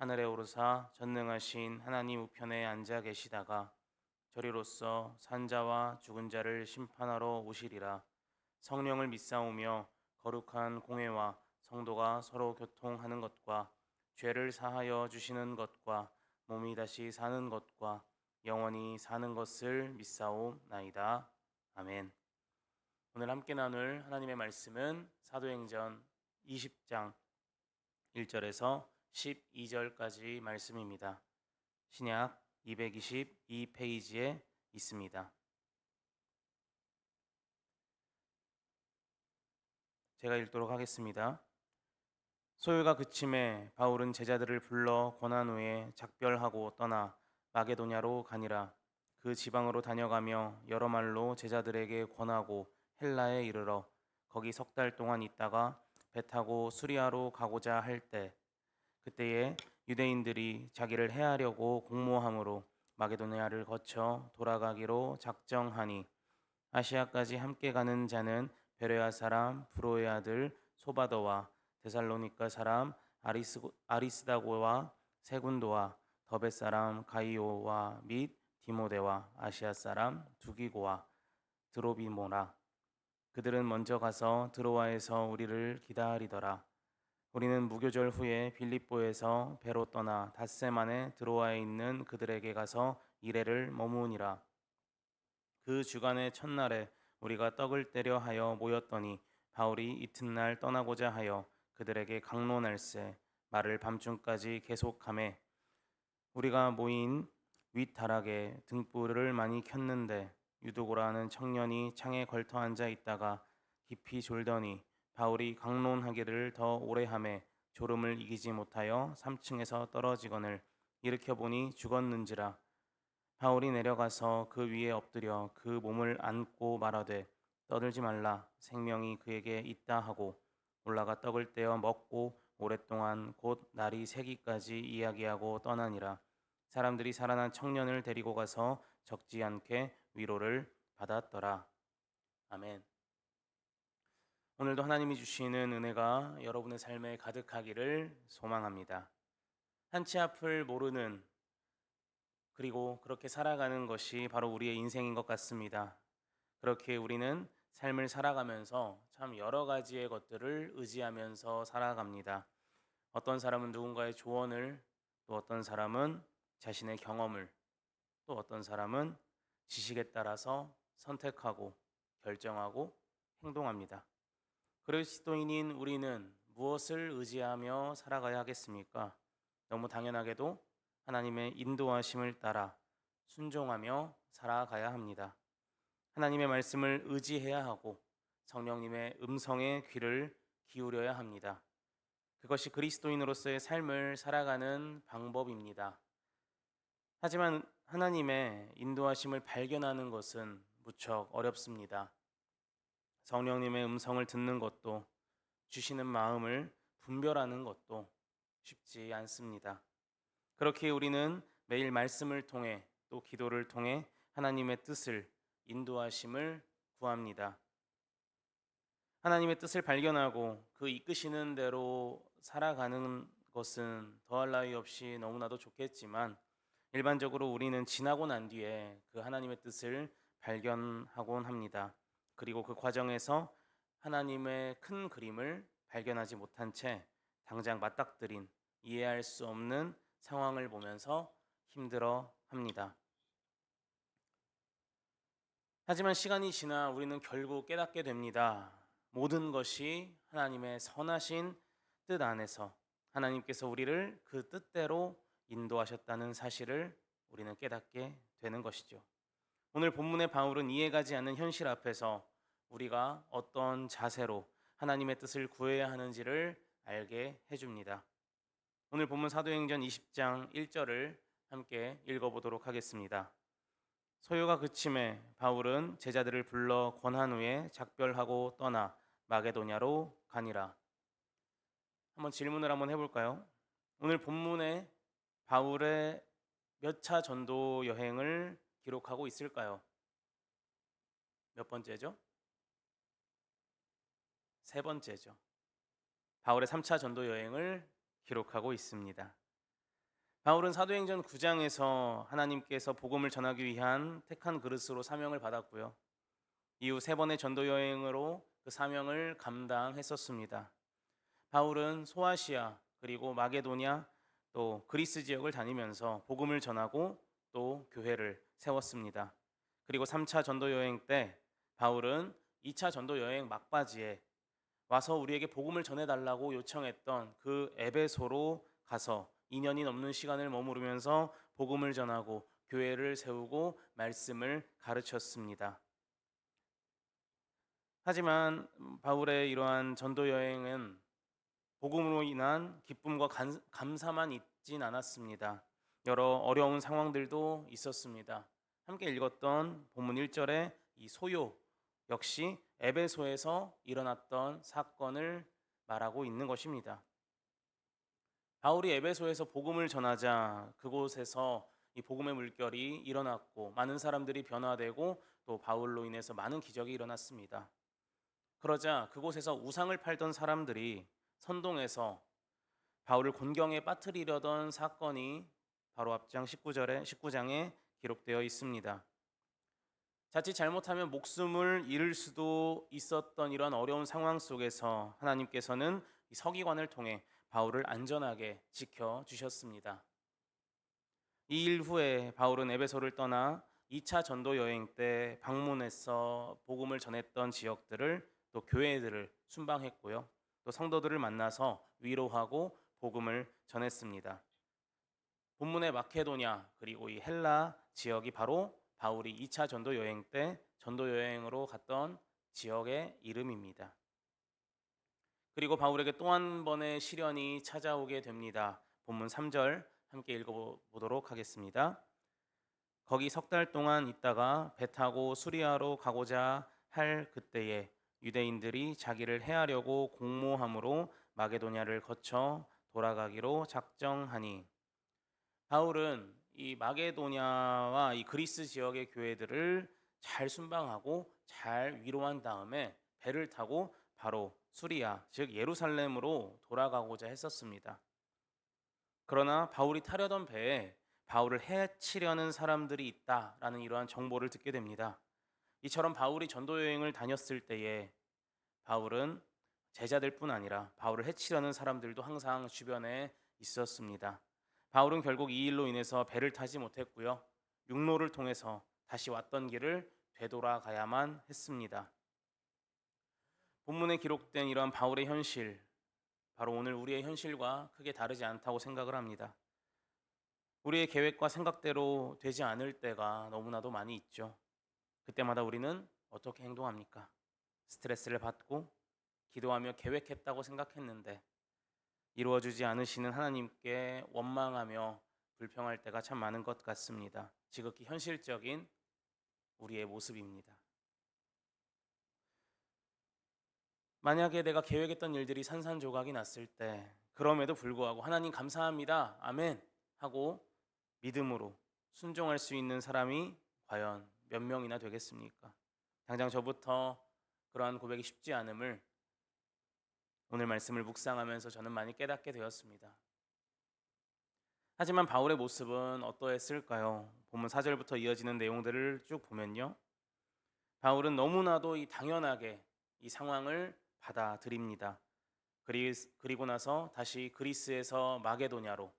하늘에 오르사 전능하신 하나님 우편에 앉아 계시다가 저리로서 산자와 죽은 자를 심판하러 오시리라 성령을 믿사오며 거룩한 공회와 성도가 서로 교통하는 것과 죄를 사하여 주시는 것과 몸이 다시 사는 것과 영원히 사는 것을 믿사오나이다 아멘. 오늘 함께 나눌 하나님의 말씀은 사도행전 20장 1절에서 12절까지 말씀입니다. 신약 222페이지에 있습니다. 제가 읽도록 하겠습니다. 소요가 그침에 바울은 제자들을 불러 권한 후에 작별하고 떠나 마게도냐로 가니라. 그 지방으로 다녀가며 여러 말로 제자들에게 권하고 헬라에 이르러 거기 석 달 동안 있다가 배 타고 수리아로 가고자 할 때 그때에 유대인들이 자기를 해하려고 공모함으로 마게도니아를 거쳐 돌아가기로 작정하니 아시아까지 함께 가는 자는 베레아 사람 브로의 아들 소바더와 데살로니가 사람 아리스, 아리스다고와 세군도와 더베 사람 가이오와 및 디모데와 아시아 사람 두기고와 드로비모라 그들은 먼저 가서 드로아에서 우리를 기다리더라. 우리는 무교절 후에 빌립보에서 배로 떠나 닷새 만에 드로아에 있는 그들에게 가서 이래를 머무니라. 그 주간의 첫날에 우리가 떡을 때려 하여 모였더니 바울이 이튿날 떠나고자 하여 그들에게 강론할세 말을 밤중까지 계속함에 우리가 모인 윗다락에 등불을 많이 켰는데 유두고라는 청년이 창에 걸터 앉아 있다가 깊이 졸더니 바울이 강론하기를 더 오래 함에 졸음을 이기지 못하여 3층에서 떨어지거늘 일으켜 보니 죽었는지라. 바울이 내려가서 그 위에 엎드려 그 몸을 안고 말하되 떠들지 말라. 생명이 그에게 있다 하고 올라가 떡을 떼어 먹고 오랫동안 곧 날이 새기까지 이야기하고 떠나니라. 사람들이 살아난 청년을 데리고 가서 적지 않게 위로를 받았더라. 아멘. 오늘도 하나님이 주시는 은혜가 여러분의 삶에 가득하기를 소망합니다. 한치 앞을 모르는 그리고 그렇게 살아가는 것이 바로 우리의 인생인 것 같습니다. 그렇게 우리는 삶을 살아가면서 참 여러 가지의 것들을 의지하면서 살아갑니다. 어떤 사람은 누군가의 조언을, 또 어떤 사람은 자신의 경험을, 또 어떤 사람은 지식에 따라서 선택하고 결정하고 행동합니다. 그리스도인인 우리는 무엇을 의지하며 살아가야 하겠습니까? 너무 당연하게도 하나님의 인도하심을 따라 순종하며 살아가야 합니다. 하나님의 말씀을 의지해야 하고 성령님의 음성에 귀를 기울여야 합니다. 그것이 그리스도인으로서의 삶을 살아가는 방법입니다. 하지만 하나님의 인도하심을 발견하는 것은 무척 어렵습니다. 성령님의 음성을 듣는 것도 주시는 마음을 분별하는 것도 쉽지 않습니다. 그렇게 우리는 매일 말씀을 통해 또 기도를 통해 하나님의 뜻을 인도하심을 구합니다. 하나님의 뜻을 발견하고 그 이끄시는 대로 살아가는 것은 더할 나위 없이 너무나도 좋겠지만 일반적으로 우리는 지나고 난 뒤에 그 하나님의 뜻을 발견하곤 합니다. 그리고 그 과정에서 하나님의 큰 그림을 발견하지 못한 채 당장 맞닥뜨린 이해할 수 없는 상황을 보면서 힘들어 합니다. 하지만 시간이 지나 우리는 결국 깨닫게 됩니다. 모든 것이 하나님의 선하신 뜻 안에서 하나님께서 우리를 그 뜻대로 인도하셨다는 사실을 우리는 깨닫게 되는 것이죠. 오늘 본문의 바울은 이해가지 않는 현실 앞에서 우리가 어떤 자세로 하나님의 뜻을 구해야 하는지를 알게 해줍니다. 오늘 본문 사도행전 20장 1절을 함께 읽어보도록 하겠습니다. 소요가 그침에 바울은 제자들을 불러 권한 후에 작별하고 떠나 마게도냐로 가니라. 한번 질문을 한번 해볼까요? 오늘 본문에 바울의 몇 차 전도 여행을 기록하고 있을까요? 몇 번째죠? 세 번째죠. 바울의 3차 전도 여행을 기록하고 있습니다. 바울은 사도행전 9장에서 하나님께서 복음을 전하기 위한 택한 그릇으로 사명을 받았고요. 이후 세 번의 전도 여행으로 그 사명을 감당했었습니다. 바울은 소아시아 그리고 마게도냐 또 그리스 지역을 다니면서 복음을 전하고 또 교회를 세웠습니다. 그리고 3차 전도 여행 때 바울은 2차 전도 여행 막바지에 와서 우리에게 복음을 전해 달라고 요청했던 그 에베소로 가서 2년이 넘는 시간을 머무르면서 복음을 전하고 교회를 세우고 말씀을 가르쳤습니다. 하지만 바울의 이러한 전도 여행은 복음으로 인한 기쁨과 간- 감사만 있진 않았습니다. 여러 어려운 상황들도 있었습니다. 함께 읽었던 본문 1절에 이 소요 역시 에베소에서 일어났던 사건을 말하고 있는 것입니다. 바울이 에베소에서 복음을 전하자 그곳에서 이 복음의 물결이 일어났고 많은 사람들이 변화되고 또 바울로 인해서 많은 기적이 일어났습니다. 그러자 그곳에서 우상을 팔던 사람들이 선동해서 바울을 곤경에 빠뜨리려던 사건이 바로 앞장 19절에 19장에 기록되어 있습니다. 자칫 잘못하면 목숨을 잃을 수도 있었던 이런 어려운 상황 속에서 하나님께서는 이 서기관을 통해 바울을 안전하게 지켜 주셨습니다. 이 일 후에 바울은 에베소를 떠나 2차 전도 여행 때 방문해서 복음을 전했던 지역들을 또 교회들을 순방했고요. 또 성도들을 만나서 위로하고 복음을 전했습니다. 본문의 마케도냐 그리고 이 헬라 지역이 바로 바울이 2차 전도 여행 때 전도 여행으로 갔던 지역의 이름입니다. 그리고 바울에게 또 한 번의 시련이 찾아오게 됩니다. 본문 3절 함께 읽어보도록 하겠습니다. 거기 석 달 동안 있다가 배 타고 수리아로 가고자 할 그때에 유대인들이 자기를 해하려고 공모함으로 마게도냐를 거쳐 돌아가기로 작정하니 바울은 이 마게도냐와 이 그리스 지역의 교회들을 잘 순방하고 잘 위로한 다음에 배를 타고 바로 수리아 즉 예루살렘으로 돌아가고자 했었습니다. 그러나 바울이 타려던 배에 바울을 해치려는 사람들이 있다라는 이러한 정보를 듣게 됩니다. 이처럼 바울이 전도 여행을 다녔을 때에 바울은 제자들뿐 아니라 바울을 해치려는 사람들도 항상 주변에 있었습니다. 바울은 결국 이 일로 인해서 배를 타지 못했고요. 육로를 통해서 다시 왔던 길을 되돌아가야만 했습니다. 본문에 기록된 이러한 바울의 현실, 바로 오늘 우리의 현실과 크게 다르지 않다고 생각을 합니다. 우리의 계획과 생각대로 되지 않을 때가 너무나도 많이 있죠. 그때마다 우리는 어떻게 행동합니까? 스트레스를 받고 기도하며 계획했다고 생각했는데 이루어지지 않으시는 하나님께 원망하며 불평할 때가 참 많은 것 같습니다. 지극히 현실적인 우리의 모습입니다. 만약에 내가 계획했던 일들이 산산조각이 났을 때 그럼에도 불구하고 하나님 감사합니다. 아멘 하고 믿음으로 순종할 수 있는 사람이 과연 몇 명이나 되겠습니까? 당장 저부터 그러한 고백이 쉽지 않음을 오늘 말씀을 묵상하면서 저는 많이 깨닫게 되었습니다. 하지만 바울의 모습은 어떠했을까요? 본문 4절부터 이어지는 내용들을 쭉 보면요. 바울은 너무나도 이 당연하게 이 상황을 받아들입니다. 그리고 나서 다시 그리스에서 마게도냐로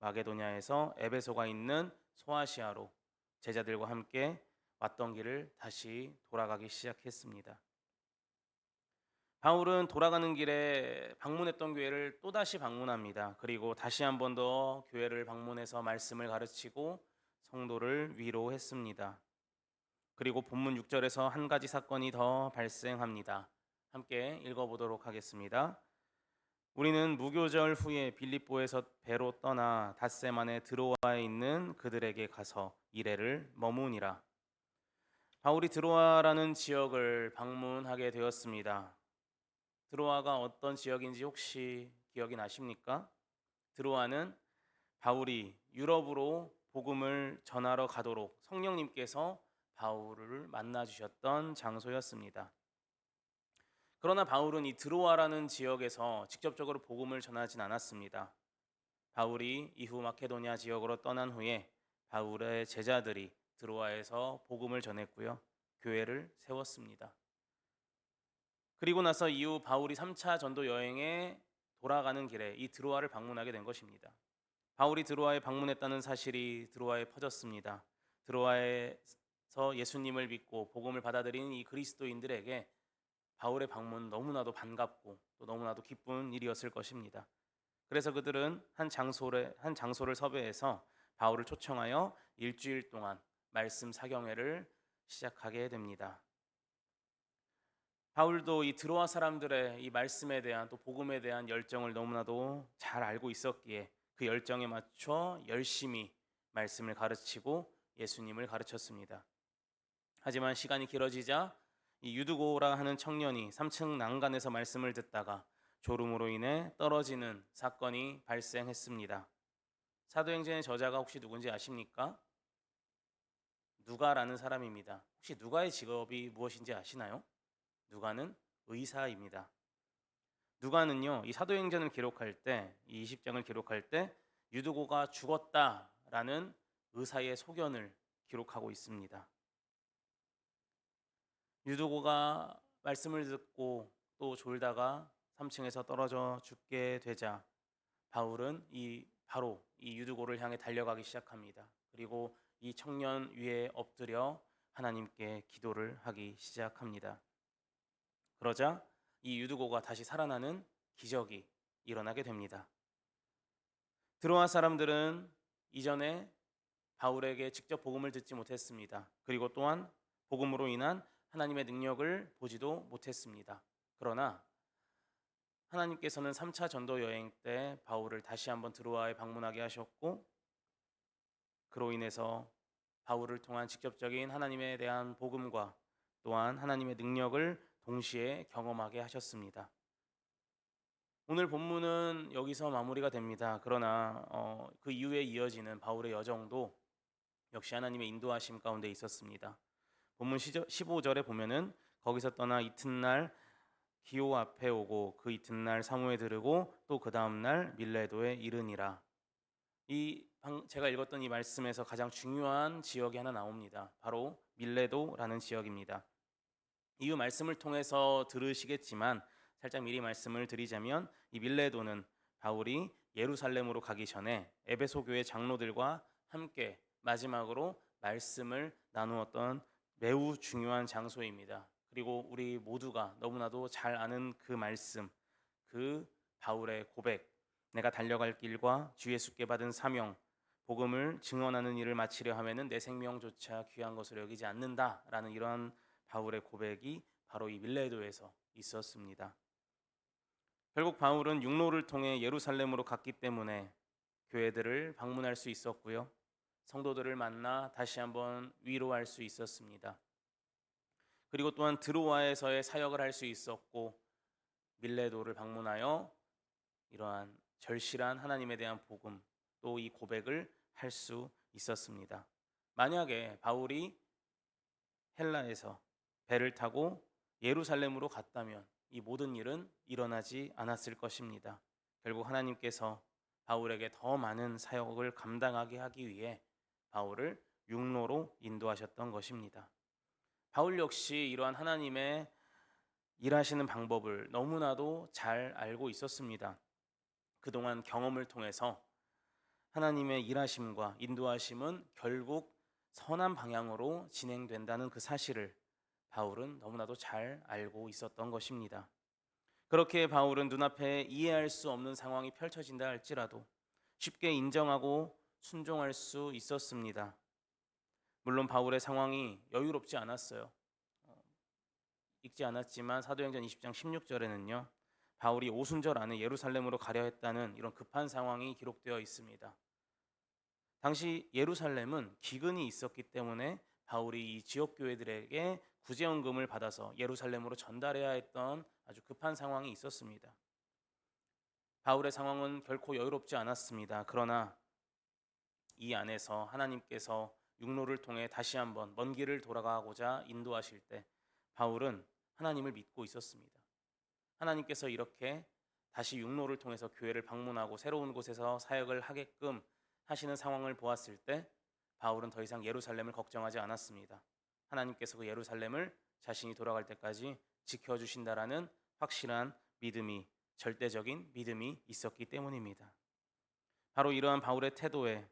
마게도냐에서 에베소가 있는 소아시아로 제자들과 함께 왔던 길을 다시 돌아가기 시작했습니다. 바울은 돌아가는 길에 방문했던 교회를 또다시 방문합니다. 그리고 다시 한 번 더 교회를 방문해서 말씀을 가르치고 성도를 위로했습니다. 그리고 본문 6절에서 한 가지 사건이 더 발생합니다. 함께 읽어보도록 하겠습니다. 우리는 무교절 후에 빌립보에서 배로 떠나 닷새만에 드로아에 있는 그들에게 가서 이래를 머무니라. 바울이 드로아라는 지역을 방문하게 되었습니다. 드로아가 어떤 지역인지 혹시 기억이 나십니까? 드로아는 바울이 유럽으로 복음을 전하러 가도록 성령님께서 바울을 만나 주셨던 장소였습니다. 그러나 바울은 이 드로아라는 지역에서 직접적으로 복음을 전하진 않았습니다. 바울이 이후 마케도니아 지역으로 떠난 후에 바울의 제자들이 드로아에서 복음을 전했고요. 교회를 세웠습니다. 그리고 나서 이후 바울이 3차 전도 여행에 돌아가는 길에 이 드로아를 방문하게 된 것입니다. 바울이 드로아에 방문했다는 사실이 드로아에 퍼졌습니다. 드로아에서 예수님을 믿고 복음을 받아들인 이 그리스도인들에게 바울의 방문 너무나도 반갑고 또 너무나도 기쁜 일이었을 것입니다. 그래서 그들은 한 장소를 한 장소를 섭외해서 바울을 초청하여 일주일 동안 말씀 사경회를 시작하게 됩니다. 바울도 이 드로아 사람들의 이 말씀에 대한 또 복음에 대한 열정을 너무나도 잘 알고 있었기에 그 열정에 맞춰 열심히 말씀을 가르치고 예수님을 가르쳤습니다. 하지만 시간이 길어지자 이 유두고라 하는 청년이 3층 난간에서 말씀을 듣다가 졸음으로 인해 떨어지는 사건이 발생했습니다. 사도행전의 저자가 혹시 누군지 아십니까? 누가라는 사람입니다. 혹시 누가의 직업이 무엇인지 아시나요? 누가는 의사입니다. 누가는요, 이 사도행전을 기록할 때, 이 20장을 기록할 때 유두고가 죽었다라는 의사의 소견을 기록하고 있습니다. 유두고가 말씀을 듣고 또 졸다가 3층에서 떨어져 죽게 되자 바울은 이 바로 이 유두고를 향해 달려가기 시작합니다. 그리고 이 청년 위에 엎드려 하나님께 기도를 하기 시작합니다. 그러자 이 유두고가 다시 살아나는 기적이 일어나게 됩니다. 드로아 사람들은 이전에 바울에게 직접 복음을 듣지 못했습니다. 그리고 또한 복음으로 인한 하나님의 능력을 보지도 못했습니다. 그러나 하나님께서는 3차 전도 여행 때 바울을 다시 한번 드로아에 방문하게 하셨고 그로 인해서 바울을 통한 직접적인 하나님에 대한 복음과 또한 하나님의 능력을 동시에 경험하게 하셨습니다. 오늘 본문은 여기서 마무리가 됩니다. 그러나 어, 그 이후에 이어지는 바울의 여정도 역시 하나님의 인도하심 가운데 있었습니다. 본문 15절에 보면은 거기서 떠나 이튿날 기호 앞에 오고 그 이튿날 사무에 들으고 또 그 다음날 밀레도에 이르니라. 이 제가 읽었던 이 말씀에서 가장 중요한 지역이 하나 나옵니다. 바로 밀레도라는 지역입니다. 이후 말씀을 통해서 들으시겠지만 살짝 미리 말씀을 드리자면 이 밀레도는 바울이 예루살렘으로 가기 전에 에베소 교회 장로들과 함께 마지막으로 말씀을 나누었던 매우 중요한 장소입니다. 그리고 우리 모두가 너무나도 잘 아는 그 말씀, 그 바울의 고백, 내가 달려갈 길과 주 예수께 받은 사명, 복음을 증언하는 일을 마치려 하면은 내 생명조차 귀한 것으로 여기지 않는다라는 이러한 바울의 고백이 바로 이 밀레도에서 있었습니다. 결국 바울은 육로를 통해 예루살렘으로 갔기 때문에 교회들을 방문할 수 있었고요. 성도들을 만나 다시 한번 위로할 수 있었습니다. 그리고 또한 드로아에서의 사역을 할 수 있었고 밀레도를 방문하여 이러한 절실한 하나님에 대한 복음 또 이 고백을 할 수 있었습니다. 만약에 바울이 헬라에서 배를 타고 예루살렘으로 갔다면 이 모든 일은 일어나지 않았을 것입니다. 결국 하나님께서 바울에게 더 많은 사역을 감당하게 하기 위해 바울을 육로로 인도하셨던 것입니다. 바울 역시 이러한 하나님의 일하시는 방법을 너무나도 잘 알고 있었습니다. 그동안 경험을 통해서 하나님의 일하심과 인도하심은 결국 선한 방향으로 진행된다는 그 사실을 바울은 너무나도 잘 알고 있었던 것입니다. 그렇게 바울은 눈앞에 이해할 수 없는 상황이 펼쳐진다 할지라도 쉽게 인정하고 순종할 수 있었습니다. 물론 바울의 상황이 여유롭지 않았어요. 어, 읽지 않았지만 사도행전 20장 16절에는요. 바울이 오순절 안에 예루살렘으로 가려 했다는 이런 급한 상황이 기록되어 있습니다. 당시 예루살렘은 기근이 있었기 때문에 바울이 이 지역 교회들에게 구제연금을 받아서 예루살렘으로 전달해야 했던 아주 급한 상황이 있었습니다. 바울의 상황은 결코 여유롭지 않았습니다. 그러나 이 안에서 하나님께서 육로를 통해 다시 한번 먼 길을 돌아가고자 인도하실 때 바울은 하나님을 믿고 있었습니다. 하나님께서 이렇게 다시 육로를 통해서 교회를 방문하고 새로운 곳에서 사역을 하게끔 하시는 상황을 보았을 때 바울은 더 이상 예루살렘을 걱정하지 않았습니다. 하나님께서 그 예루살렘을 자신이 돌아갈 때까지 지켜주신다라는 확실한 믿음이 절대적인 믿음이 있었기 때문입니다. 바로 이러한 바울의 태도에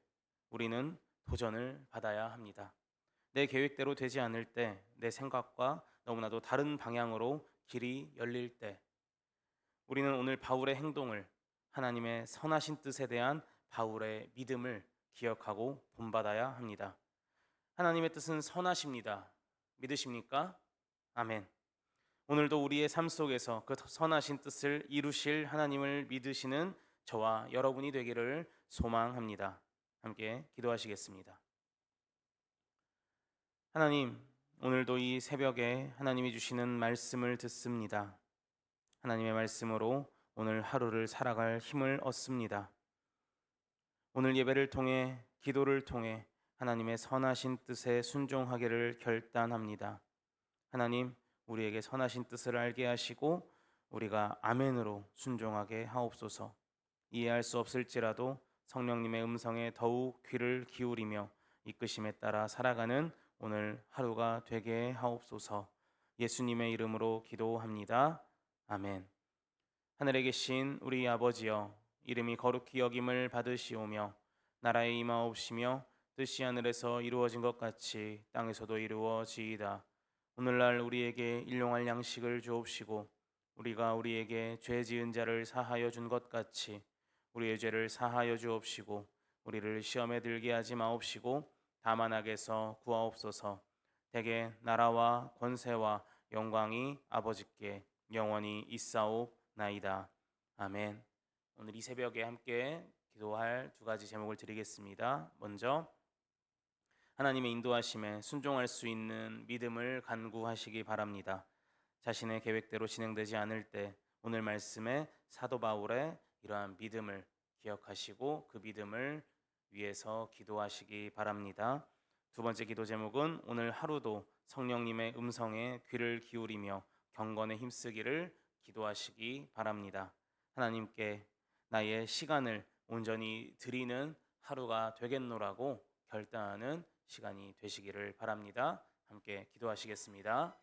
우리는 도전을 받아야 합니다. 내 계획대로 되지 않을 때, 내 생각과 너무나도 다른 방향으로 길이 열릴 때, 우리는 오늘 바울의 행동을 하나님의 선하신 뜻에 대한 바울의 믿음을 기억하고 본받아야 합니다. 하나님의 뜻은 선하십니다. 믿으십니까? 아멘. 오늘도 우리의 삶 속에서 그 선하신 뜻을 이루실 하나님을 믿으시는 저와 여러분이 되기를 소망합니다. 함께 기도하시겠습니다. 하나님, 오늘도 이 새벽에 하나님이 주시는 말씀을 듣습니다. 하나님의 말씀으로 오늘 하루를 살아갈 힘을 얻습니다. 오늘 예배를 통해 기도를 통해 하나님의 선하신 뜻에 순종하기를 결단합니다. 하나님, 우리에게 선하신 뜻을 알게 하시고 우리가 아멘으로 순종하게 하옵소서. 이해할 수 없을지라도 성령님의 음성에 더욱 귀를 기울이며 이끄심에 따라 살아가는 오늘 하루가 되게 하옵소서. 예수님의 이름으로 기도합니다. 아멘. 하늘에 계신 우리 아버지여 이름이 거룩히 여김을 받으시오며 나라의 임하옵시며 뜻이 하늘에서 이루어진 것 같이 땅에서도 이루어지이다. 오늘날 우리에게 일용할 양식을 주옵시고 우리가 우리에게 죄 지은 자를 사하여 준 것 같이 우리의 죄를 사하여 주옵시고 우리를 시험에 들게 하지 마옵시고 다만 악에서 구하옵소서. 대개 나라와 권세와 영광이 아버지께 영원히 있사옵나이다. 아멘. 오늘 이 새벽에 함께 기도할 두 가지 제목을 드리겠습니다. 먼저 하나님의 인도하심에 순종할 수 있는 믿음을 간구하시기 바랍니다. 자신의 계획대로 진행되지 않을 때 오늘 말씀에 사도 바울의 이러한 믿음을 기억하시고 그 믿음을 위해서 기도하시기 바랍니다. 두 번째 기도 제목은 오늘 하루도 성령님의 음성에 귀를 기울이며 경건에 힘쓰기를 기도하시기 바랍니다. 하나님께 나의 시간을 온전히 드리는 하루가 되겠노라고 결단하는 시간이 되시기를 바랍니다. 함께 기도하시겠습니다.